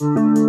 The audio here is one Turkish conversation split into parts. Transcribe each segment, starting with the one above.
belediye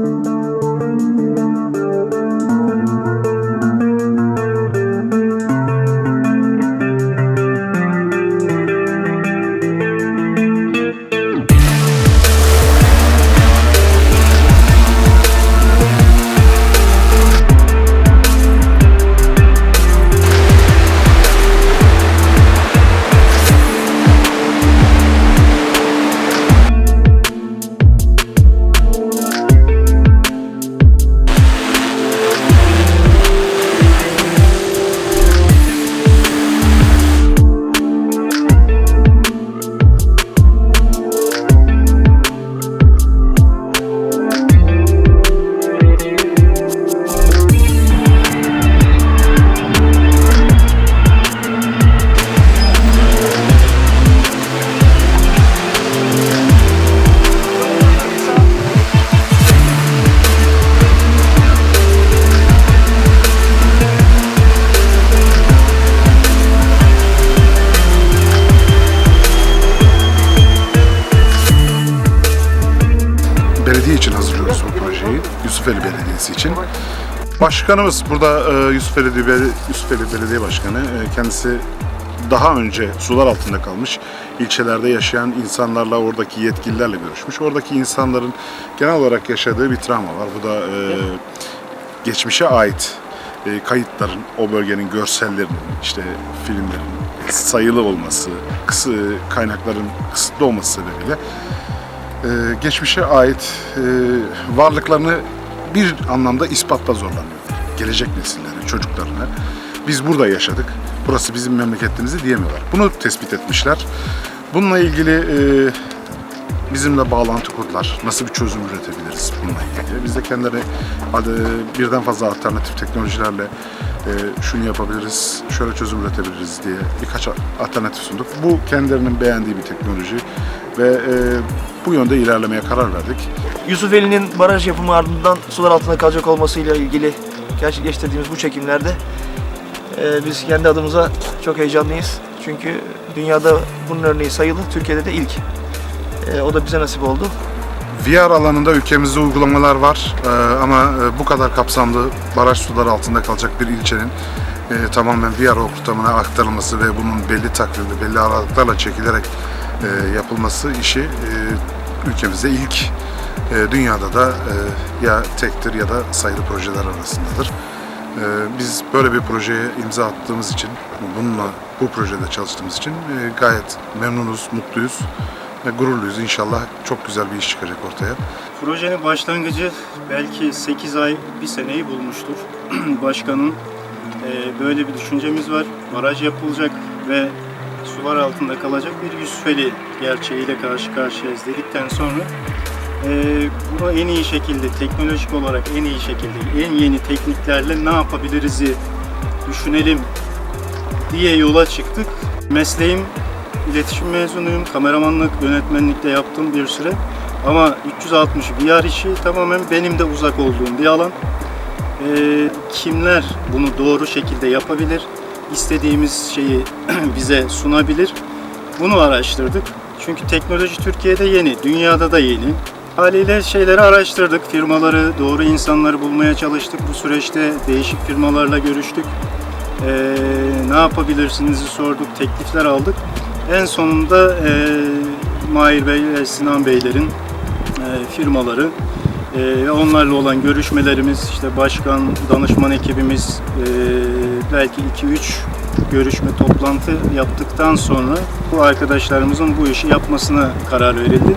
projeyi. Yusufeli Belediyesi için. Başkanımız burada e, Yusufeli, Yusufeli Belediye Başkanı. E, Kendisi daha önce sular altında kalmış ilçelerde yaşayan insanlarla oradaki yetkililerle görüşmüş. Oradaki insanların genel olarak yaşadığı bir travma var. Bu da e, geçmişe ait e, kayıtların, o bölgenin görsellerinin, işte filmlerin sayılı olması, kısa, kaynakların kısıtlı olması sebebiyle e, geçmişe ait e, varlıklarını bir anlamda ispatla zorlanıyorlar. Gelecek nesillere, çocuklarına. Biz burada yaşadık. Burası bizim memleketimizi diyemiyorlar. Bunu tespit etmişler. Bununla ilgili e, bizimle bağlantı kurdular. Nasıl bir çözüm üretebiliriz bununla ilgili. Biz de kendileri birden fazla alternatif teknolojilerle e, şunu yapabiliriz, şöyle çözüm üretebiliriz diye birkaç alternatif sunduk. Bu kendilerinin beğendiği bir teknoloji ve e, bu yönde ilerlemeye karar verdik. Yusufeli'nin baraj yapımı ardından sular altında kalacak olmasıyla ilgili gerçekleştirdiğimiz bu çekimlerde e, biz kendi adımıza çok heyecanlıyız. Çünkü dünyada bunun örneği sayılı, Türkiye'de de ilk. E, o da bize nasip oldu. VR alanında ülkemizde uygulamalar var Ee, ama e, bu kadar kapsamlı baraj suları altında kalacak bir ilçenin e, tamamen VR ortamına aktarılması ve bunun belli takvimde, belli aralıklarla çekilerek e, yapılması işi e, ülkemizde ilk. E, dünyada da e, ya tektir ya da sayılı projeler arasındadır. E, biz böyle bir projeye imza attığımız için, bununla bu projede çalıştığımız için e, gayet memnunuz, mutluyuz ve gururluyuz. İnşallah çok güzel bir iş çıkacak ortaya. Projenin başlangıcı belki 8 ay, bir seneyi bulmuştur. Başkanın e, böyle bir düşüncemiz var. Baraj yapılacak ve sular altında kalacak bir Yusufeli gerçeğiyle karşı karşıyayız dedikten sonra e, bunu en iyi şekilde, teknolojik olarak en iyi şekilde, en yeni tekniklerle ne yapabiliriz'i düşünelim diye yola çıktık. Mesleğim iletişim mezunuyum. Kameramanlık, yönetmenlik de yaptım bir süre. Ama 360 VR işi tamamen benim de uzak olduğum bir alan. Ee, kimler bunu doğru şekilde yapabilir? İstediğimiz şeyi bize sunabilir? Bunu araştırdık. Çünkü teknoloji Türkiye'de yeni, dünyada da yeni. Haliyle şeyleri araştırdık, firmaları, doğru insanları bulmaya çalıştık. Bu süreçte değişik firmalarla görüştük. Ee, ne yapabilirsinizi sorduk, teklifler aldık. En sonunda e, Mahir Bey ve Sinan Beylerin e, firmaları e, ve onlarla olan görüşmelerimiz, işte başkan, danışman ekibimiz e, belki 2-3 görüşme, toplantı yaptıktan sonra bu arkadaşlarımızın bu işi yapmasına karar verildi.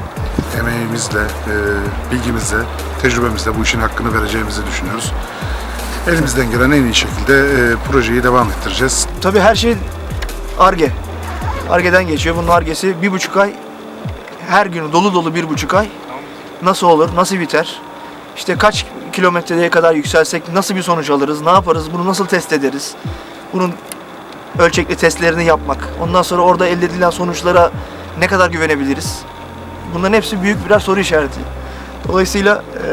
emeğimizle, e, bilgimizle, tecrübemizle bu işin hakkını vereceğimizi düşünüyoruz. Elimizden gelen en iyi şekilde e, projeyi devam ettireceğiz. Tabii her şey ARGE. ARGE'den geçiyor. Bunun ARGE'si bir buçuk ay, her gün dolu dolu bir buçuk ay. Nasıl olur, nasıl biter? İşte kaç kilometreye kadar yükselsek nasıl bir sonuç alırız, ne yaparız, bunu nasıl test ederiz? Bunun ölçekli testlerini yapmak. Ondan sonra orada elde edilen sonuçlara ne kadar güvenebiliriz? Bunların hepsi büyük birer soru işareti. Dolayısıyla eee,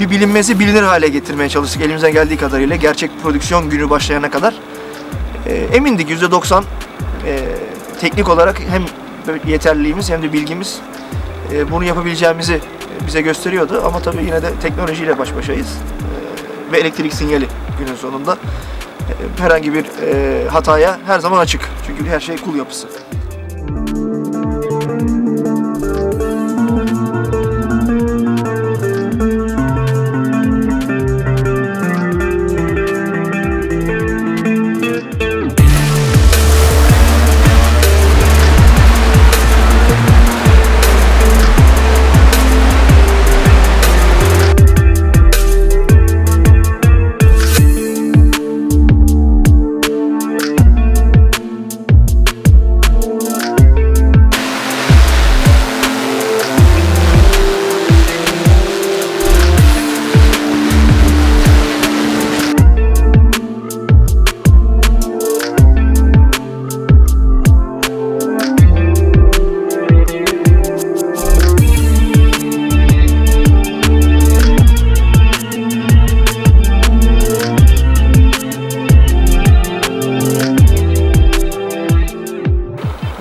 bir bilinmezi bilinir hale getirmeye çalıştık elimizden geldiği kadarıyla. Gerçek prodüksiyon günü başlayana kadar. E, emindik %90 e, teknik olarak hem yeterliliğimiz hem de bilgimiz e, bunu yapabileceğimizi e, bize gösteriyordu ama tabii yine de teknolojiyle baş başayız. E, ve elektrik sinyali günün sonunda e, herhangi bir e, hataya her zaman açık. Çünkü her şey kul yapısı.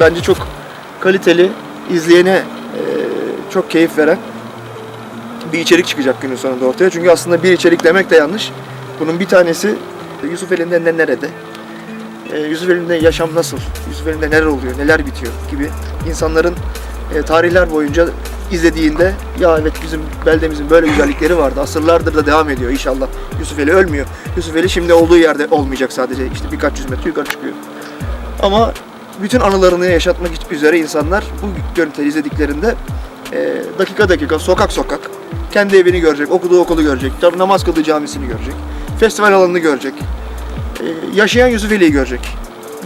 Bence çok kaliteli, izleyene e, çok keyif veren bir içerik çıkacak günün sonunda ortaya. Çünkü aslında bir içerik demek de yanlış. Bunun bir tanesi Yusuf elinde ne nerede? E, Yusuf elinde yaşam nasıl? Yusuf elinde neler oluyor, neler bitiyor gibi insanların e, tarihler boyunca izlediğinde ya evet bizim beldemizin böyle güzellikleri vardı. Asırlardır da devam ediyor inşallah. Yusufeli ölmüyor. Yusufeli şimdi olduğu yerde olmayacak sadece. işte birkaç yüz metre yukarı çıkıyor. Ama bütün anılarını yaşatmak üzere insanlar bu görüntüleri izlediklerinde e, dakika dakika, sokak sokak kendi evini görecek, okuduğu okulu görecek, namaz kıldığı camisini görecek, festival alanını görecek, e, yaşayan Yusuf Ali'yi görecek.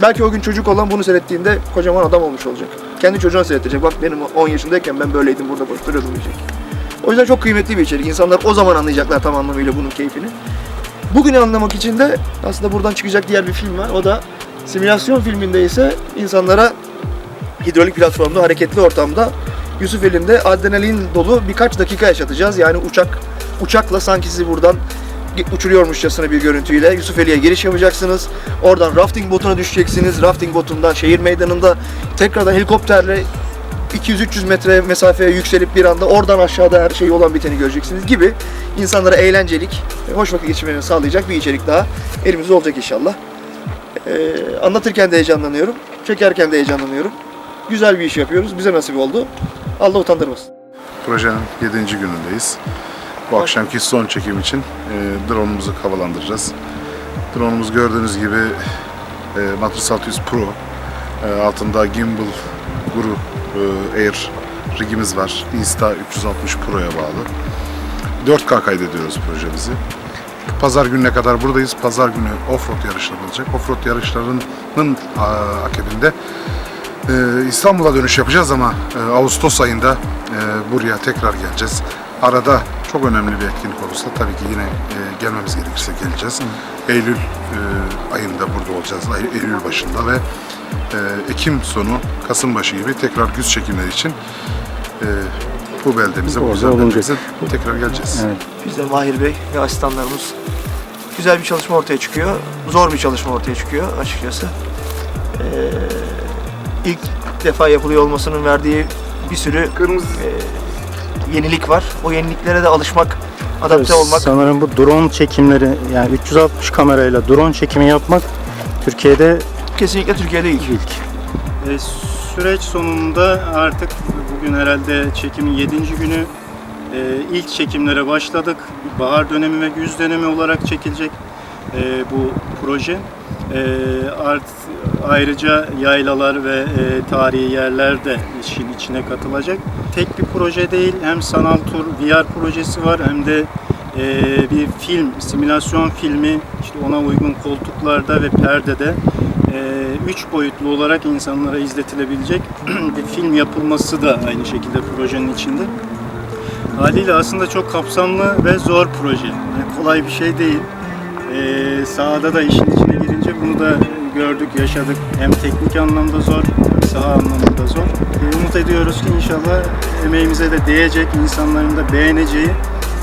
Belki o gün çocuk olan bunu seyrettiğinde kocaman adam olmuş olacak. Kendi çocuğuna seyredecek. Bak benim 10 yaşındayken ben böyleydim burada koşturuyordum diyecek. O yüzden çok kıymetli bir içerik. İnsanlar o zaman anlayacaklar tam anlamıyla bunun keyfini. Bugünü anlamak için de aslında buradan çıkacak diğer bir film var. O da simülasyon filminde ise insanlara hidrolik platformda, hareketli ortamda Yusuf elinde adrenalin dolu birkaç dakika yaşatacağız. Yani uçak uçakla sanki sizi buradan uçuruyormuşçasına bir görüntüyle Yusufeli'ye giriş yapacaksınız. Oradan rafting botuna düşeceksiniz. Rafting botundan şehir meydanında tekrardan helikopterle 200-300 metre mesafeye yükselip bir anda oradan aşağıda her şeyi olan biteni göreceksiniz gibi insanlara eğlencelik, hoş vakit geçirmelerini sağlayacak bir içerik daha elimizde olacak inşallah. Ee, anlatırken de heyecanlanıyorum, çekerken de heyecanlanıyorum. Güzel bir iş yapıyoruz, bize nasip oldu. Allah utandırmasın. Projenin 7. günündeyiz. Bu akşamki son çekim için e, drone'umuzu havalandıracağız. Drone'umuz gördüğünüz gibi e, Matrix 600 Pro. E, altında gimbal Guru e, Air rigimiz var. Insta 360 Pro'ya bağlı. 4K kaydediyoruz projemizi. Pazar gününe kadar buradayız. Pazar günü offroad yarışları olacak. Offroad yarışlarının akabinde ee, İstanbul'a dönüş yapacağız ama e, Ağustos ayında e, buraya tekrar geleceğiz. Arada çok önemli bir etkinlik olursa tabii ki yine e, gelmemiz gerekirse geleceğiz. Eylül e, ayında burada olacağız. Ay- Eylül başında ve e, Ekim sonu, Kasım başı gibi tekrar güz çekimleri için e, bu beldemize, bu güzel olunca. beldemize tekrar geleceğiz. Evet. Biz de Mahir Bey ve asistanlarımız güzel bir çalışma ortaya çıkıyor. Zor bir çalışma ortaya çıkıyor açıkçası. Ee, ilk defa yapılıyor olmasının verdiği bir sürü Kırmızı e, yenilik var. O yeniliklere de alışmak, adapte olmak Sanırım bu drone çekimleri yani 360 kamerayla drone çekimi yapmak Türkiye'de kesinlikle Türkiye'de ilk. ilk. E, süreç sonunda artık bugün herhalde çekimin 7. günü e, ilk çekimlere başladık. Bahar dönemi ve güz dönemi olarak çekilecek e, bu proje. E, art, ayrıca yaylalar ve e, tarihi yerler de işin içine katılacak. Tek bir proje değil, hem sanal tur VR projesi var hem de e, bir film, simülasyon filmi işte ona uygun koltuklarda ve perdede üç boyutlu olarak insanlara izletilebilecek bir film yapılması da aynı şekilde projenin içinde. Haliyle aslında çok kapsamlı ve zor proje. Yani kolay bir şey değil. Ee, sahada da işin içine girince bunu da gördük, yaşadık. Hem teknik anlamda zor, hem saha anlamında zor. Ee, umut ediyoruz ki inşallah emeğimize de değecek, insanların da beğeneceği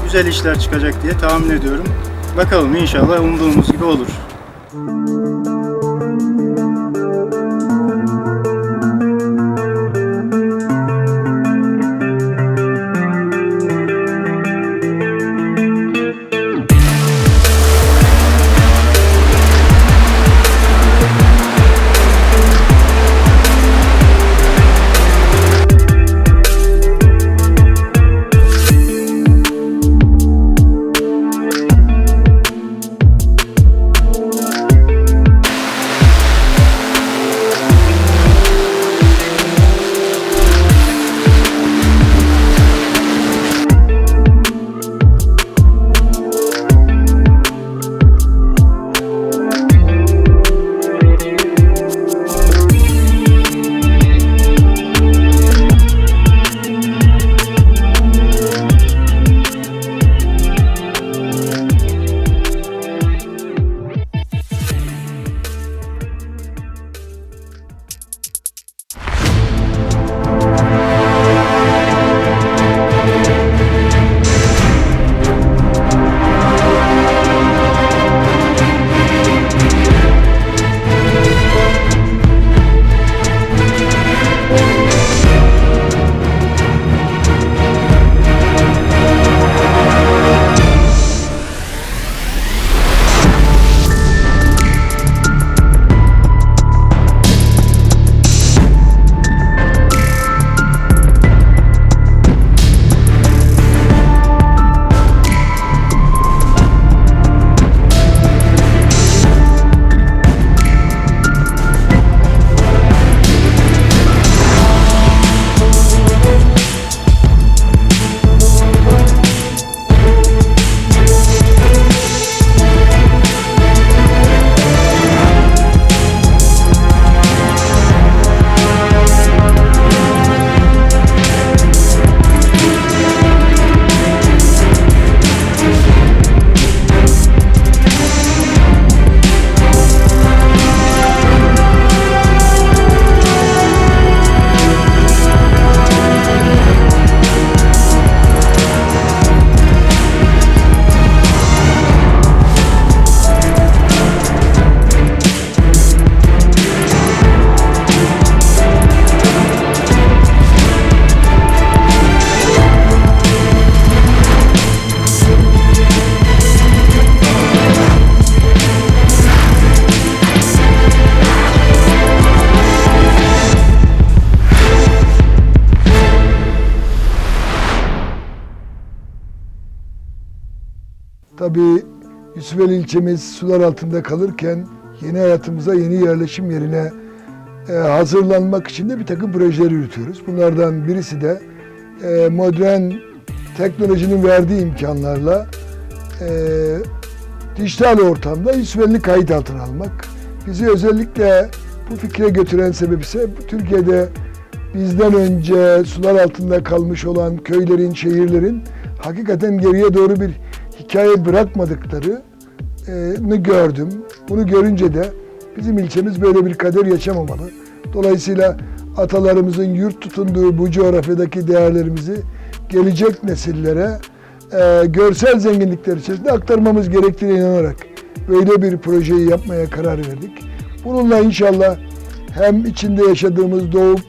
güzel işler çıkacak diye tahmin ediyorum. Bakalım inşallah umduğumuz gibi olur. Tabii Yusufeli ilçemiz sular altında kalırken yeni hayatımıza, yeni yerleşim yerine e, hazırlanmak için de bir takım projeler yürütüyoruz. Bunlardan birisi de e, modern teknolojinin verdiği imkanlarla e, dijital ortamda Yusufeli'ni kayıt altına almak. Bizi özellikle bu fikre götüren sebep ise Türkiye'de bizden önce sular altında kalmış olan köylerin, şehirlerin hakikaten geriye doğru bir hikaye bırakmadıklarını gördüm. Bunu görünce de bizim ilçemiz böyle bir kader yaşamamalı. Dolayısıyla atalarımızın yurt tutunduğu bu coğrafyadaki değerlerimizi gelecek nesillere e, görsel zenginlikler içerisinde aktarmamız gerektiğine inanarak böyle bir projeyi yapmaya karar verdik. Bununla inşallah hem içinde yaşadığımız, doğup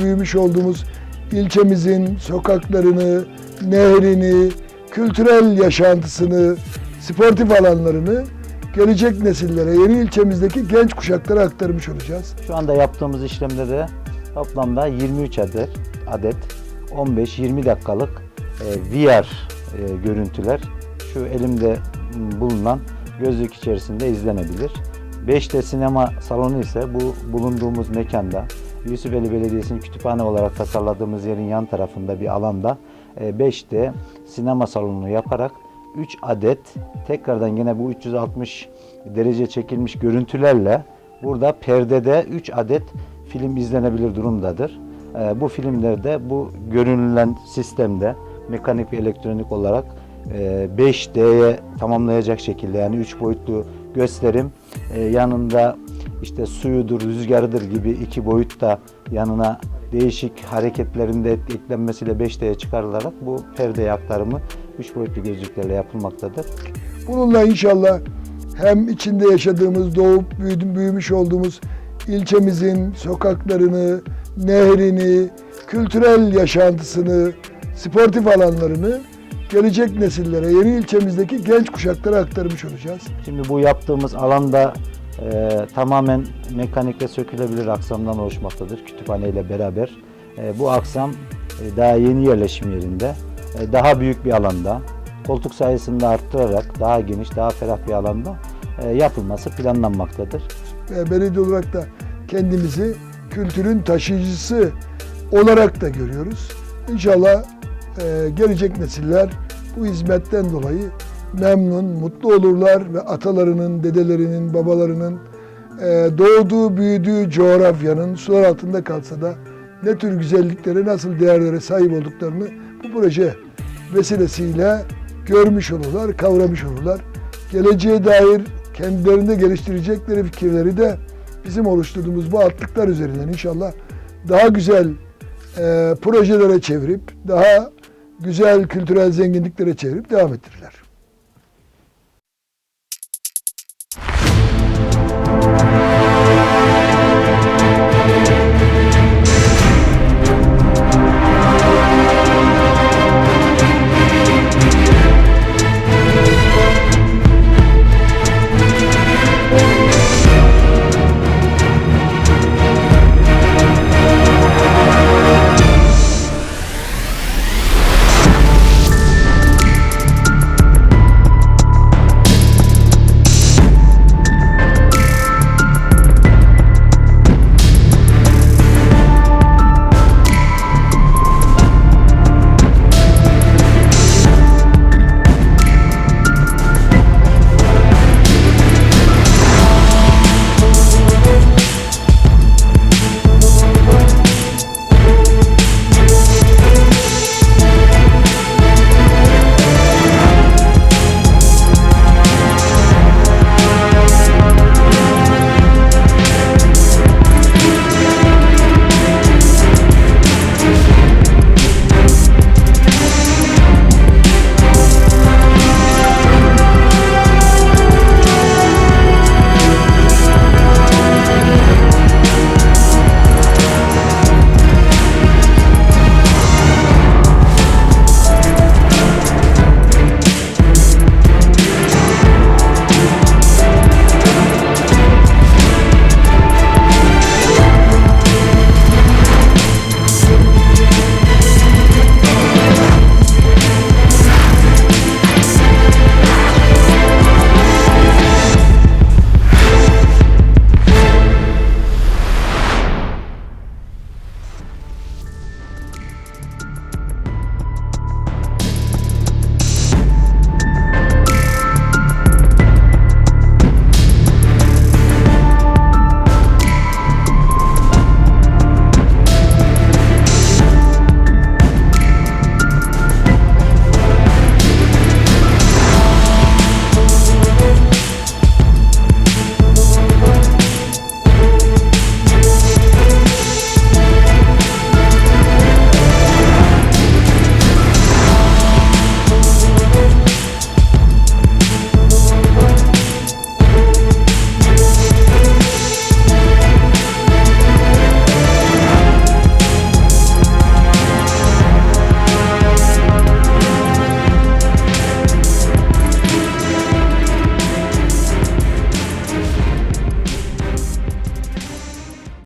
büyümüş olduğumuz ilçemizin sokaklarını, nehrini, kültürel yaşantısını, sportif alanlarını gelecek nesillere, yeni ilçemizdeki genç kuşaklara aktarmış olacağız. Şu anda yaptığımız işlemde de toplamda 23 adet, adet 15-20 dakikalık e, VR e, görüntüler şu elimde bulunan gözlük içerisinde izlenebilir. 5D sinema salonu ise bu bulunduğumuz mekanda Yusufeli Belediyesi'nin kütüphane olarak tasarladığımız yerin yan tarafında bir alanda e, 5D sinema salonunu yaparak 3 adet tekrardan yine bu 360 derece çekilmiş görüntülerle burada perdede 3 adet film izlenebilir durumdadır. Ee, bu filmlerde bu görünülen sistemde mekanik ve elektronik olarak e, 5D'ye tamamlayacak şekilde yani 3 boyutlu gösterim e, yanında işte suyudur, rüzgarıdır gibi iki boyutta yanına değişik hareketlerinde eklenmesiyle 5D'ye çıkarılarak bu perdeye aktarımı 3 boyutlu gözlüklerle yapılmaktadır. Bununla inşallah hem içinde yaşadığımız, doğup büyüdüm, büyümüş olduğumuz ilçemizin sokaklarını, nehrini, kültürel yaşantısını, sportif alanlarını gelecek nesillere, yeni ilçemizdeki genç kuşaklara aktarmış olacağız. Şimdi bu yaptığımız alanda e, tamamen mekanik ve sökülebilir aksamdan oluşmaktadır kütüphane ile beraber. E, bu aksam e, daha yeni yerleşim yerinde, e, daha büyük bir alanda, koltuk sayısını da arttırarak daha geniş, daha ferah bir alanda e, yapılması planlanmaktadır. Ve belediye olarak da kendimizi kültürün taşıyıcısı olarak da görüyoruz. İnşallah e, gelecek nesiller bu hizmetten dolayı memnun, mutlu olurlar ve atalarının, dedelerinin, babalarının e, doğduğu, büyüdüğü coğrafyanın sular altında kalsa da ne tür güzelliklere, nasıl değerlere sahip olduklarını bu proje vesilesiyle görmüş olurlar, kavramış olurlar. Geleceğe dair kendilerinde geliştirecekleri fikirleri de bizim oluşturduğumuz bu altlıklar üzerinden inşallah daha güzel e, projelere çevirip, daha güzel kültürel zenginliklere çevirip devam ettirirler.